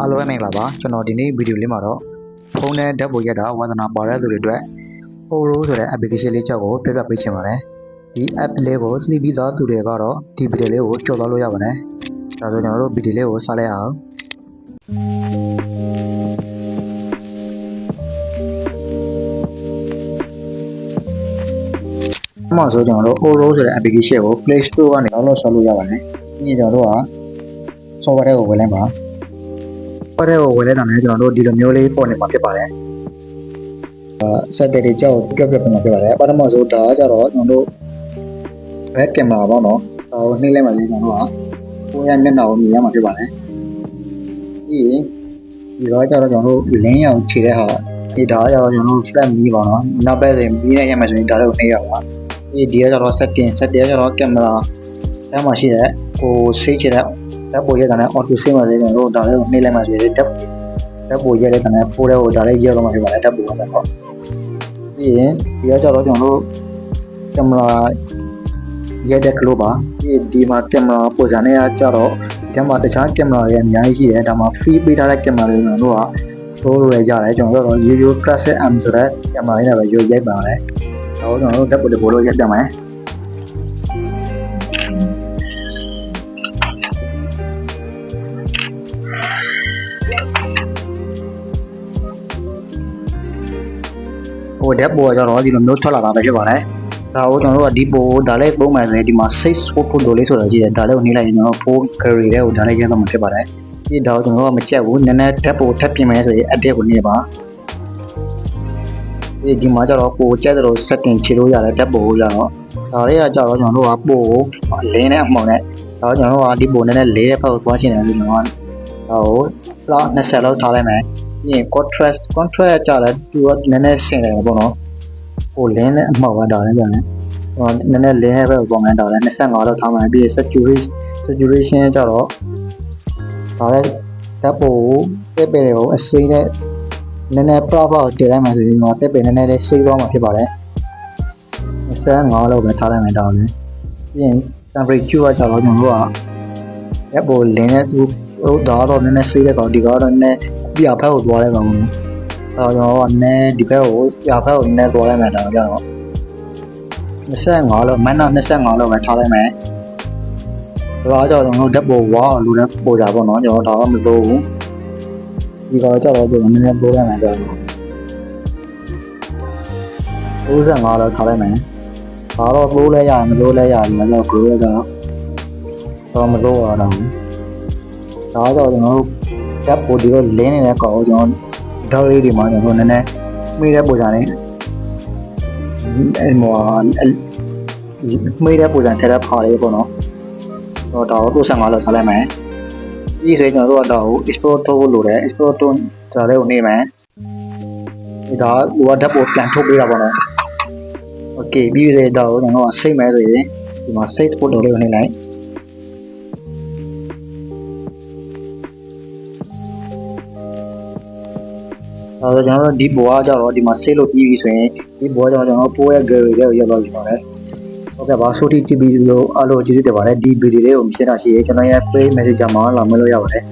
အားလုံးပဲမင်္ဂလာပါကျွန်တော်ဒီနေ့ဗီဒီယိုလေးမှာတော့ဖုန်းနဲ့ဓာတ်ပုံရိုက်တာဝါသနာပါတဲ့သူတွေအတွက် Poro ဆိုတဲ့ application လေးချက်ကိုပြပြပေးချင်ပါတယ်ဒီ app လေးကိုသိပြီးသားသူတွေကတော့ဒီဗီဒီယိုလေးကိုကြော်သွားလို့ရပါတယ်ဒါဆိုကျွန်တော်တို့ဗီဒီယိုလေးကိုစလိုက်အောင်အမှဆိုကျွန်တော်တို့ Poro ဆိုတဲ့ application ကို Play Store ကနေ download ဆောက်လို့ရပါတယ်ပြီးရင်ကျွန်တော်တို့က software တွေကိုဝင်လိုက်ပါ ပတ်တဲ့ကိုဝင်လဲတာနဲ့ကျွန်တော်တို့ဒီလိုမျိုးလေးပေါ်နေမှာဖြစ်ပါတယ်အဲဆက်တဲ့တွေကြောက်ပြပြပြမှာဖြစ်ပါတယ်ပထမဆုံးဒါကကြတော့ကျွန်တော်တို့ back camera ပေါ့နော်ဟိုနှိမ့်လိုက်မှလေးကျွန်တော်တို့ကကိုယ့်ရဲ့မျက်နှာကိုမြင်ရမှာဖြစ်ပါတယ်ပြီးရင်ဒီတော့ကြတော့ကျွန်တော်တို့လင်းရောင်ခြေတဲ့ဟာဒီဒါကကြတော့ကျွန်တော်တို့ flat မီးပါနော်နောက်ပဲဆိုရင်မီးနဲ့ရမှာဆိုရင်ဒါလည်းကိုနှိမ့်ရပါဒီဒီကကြတော့ setting setting ကကြတော့ camera အဲမှာရှိတဲ့ဟိုစိတ်ချတဲ့ ဓာတ်ပုံရက်တာနဲ့ auto save မှာလေးကျွန်တော်တို့ဒါလေးကိုနှိမ့်လိုက်မှဆိုရင်ဓာတ်ဓာတ်ပုံရက်တဲ့ကနေပိုးတဲ့ဟိုဒါလေးရက်တော့မှဖြစ်ပါတယ်ဓာတ်ပုံကတော့ပြီးရင်ဒီကကြတော့ကျွန်တော်တို့ကင်မရာရက်တဲ့ကလို့ပါပြီးဒီမှာကင်မရာပုံစံနဲ့ကြတော့ဒီမှာတခြားကင်မရာတွေအများကြီးရှိတယ်ဒါမှာ free ပေးထားတဲ့ကင်မရာတွေကျွန်တော်တို့ကတိုးလို့ရကြတယ်ကျွန်တော်တို့ရိုးရိုး classic M ဆိုတဲ့ကင်မရာလေးနဲ့ပဲရိုးရိုက်ပါမယ်ဒါကိုကျွန်တော်တို့ဓာတ်ပုံတွေပို့လို့ရက်ပြမယ် ဟိုဓာတ်ပေါ်ကကြတော့ဒီလိုမျိုးထွက်လာတာပဲဖြစ်ပါတယ်။ဒါကိုကျွန်တော်တို့ကဒီပိုဒါလေးပုံမှန်ဆိုရင်ဒီမှာ6 sport photo လေးဆိုတာရှိတယ်ဒါလေးကိုနှိမ့်လိုက်ရင်ကျွန်တော်4 carry လေးကိုဒါလေးရတော့မှာဖြစ်ပါတယ်။ဒီဒါကိုကျွန်တော်တို့ကမကြက်ဘူးနည်းနည်းဓာတ်ပေါ်ထပ်ပြင်မယ်ဆိုရင်အတက်ကိုနေပါ။ဒီဒီမှာကျတော့ပိုကြက်တယ်လို့ setting ချလို့ရတယ်ဓာတ်ပေါ်ကိုကြတော့ဒါလေးကကြတော့ကျွန်တော်တို့ကပိုကိုအလင်းနဲ့အမှောင်နဲ့ဒါကိုကျွန်တော်တို့ကဒီပိုနည်းနည်းလေးတဲ့ဘက်ကိုသွားချင်တယ်လို့ကျွန်တော်ကဒါကို plus 20လောက်ထားလိုက်မယ် ပြီးရင် contrast contrast ကြတယ်သူကနည်းနည်းဆင်တယ်ပေါ့နော်ဟိုလင်းနဲ့အမှောက်ပဲတာလည်းကြတယ်ဟိုနည်းနည်းလင်းရဲ့ဘက်ကိုပုံမှန်တာလည်း25လောက်ထားမှပြီးရင် saturation saturation ကြတော့ဒါလည်းတပ်ပိုတက်ပယ်တွေကိုအစိမ့်နဲ့နည်းနည်း proper ကိုတင်လိုက်မှဆိုပြီးတော့တက်ပယ်နည်းနည်းလေးစိမ့်သွားမှာဖြစ်ပါတယ်25လောက်ပဲထားလိုက်မယ်တောင်းလည်းပြီးရင် temperature ကကြတော့ကျွန်တော်တို့ကတပ်ပိုလင်းနဲ့သူ ဟိုဒါတော့နည်းနည်းစိမ့်တဲ့ကောင်ဒီကတော့နည်းနည်းပြဖက်ကိုသွားလိုက်ပါဦး။အဲတော့ကျွန်တော်ကနည်းဒီဘက်ကိုပြဖက်ကိုနည်းသွားလိုက်မယ်တော့ကြတော့25လောက်မန်းတော့25လောက်ပဲထားလိုက်မယ်။ဒါတော့ကျွန်တော်တို့ဓာတ်ပေါ်ဝါလူနဲ့ပေါ်ကြပါတော့ကျွန်တော်ဒါတော့မစိုးဘူး။ဒီကတော့ကြတော့ကျွန်တော်နည်းနည်းပိုးလိုက်မယ်တော့35လောက်ထားလိုက်မယ်။ဒါတော့ပိုးလဲရတယ်မစိုးလဲရတယ်လည်းတော့ grow ကြတော့တော့မစိုးရတော့ဘူး။ ဒါတော့ကျွန်တော်တို့ဓာတ်ပိုဒီတော့လင်းနေတဲ့ကောင်ကိုကျွန်တော်ဓာတ်လေးတွေမှာကျွန်တော်နည်းနည်းမိတဲ့ပုံစံလေးအဲ့မောမိတဲ့ပုံစံထက်တဲ့ဖာလေးပေါ့နော်တော့ဒါကို25လောက်ထားလိုက်မယ်ပြီးဆိုရင်ကျွန်တော်တို့ကဒါကို export ထုတ်လို့ရတယ် export ထုတ်ဒါလေးကိုနေမယ်ဒီဒါကဟိုကဓာတ်ပိုပြန်ထုတ်ပေးတာပေါ့နော် okay ပြီးဆိုရင်ဒါကိုကျွန်တော်ကစိတ်မဲဆိုရင်ဒီမှာ save photo လေးကိုနေလိုက် အဲတော့ကျွန်တော်တို့ဒီဘောကကြတော့ဒီမှာ save လုပ်ပြီးပြီဆိုရင်ဒီဘောကကျွန်တော်ပိုးရဲ့ gallery လေးကိုရောက်သွားပြီပါတယ်ဟုတ်ကဲ့ပါဆိုတီ TV လို့အားလုံးကျေးဇူးတင်ပါတယ်ဒီဗီဒီယိုလေးကိုမြင်တာရှိရင်ကျွန်တော်ရဲ့ page messenger မှာလာမလို့ရပါတယ်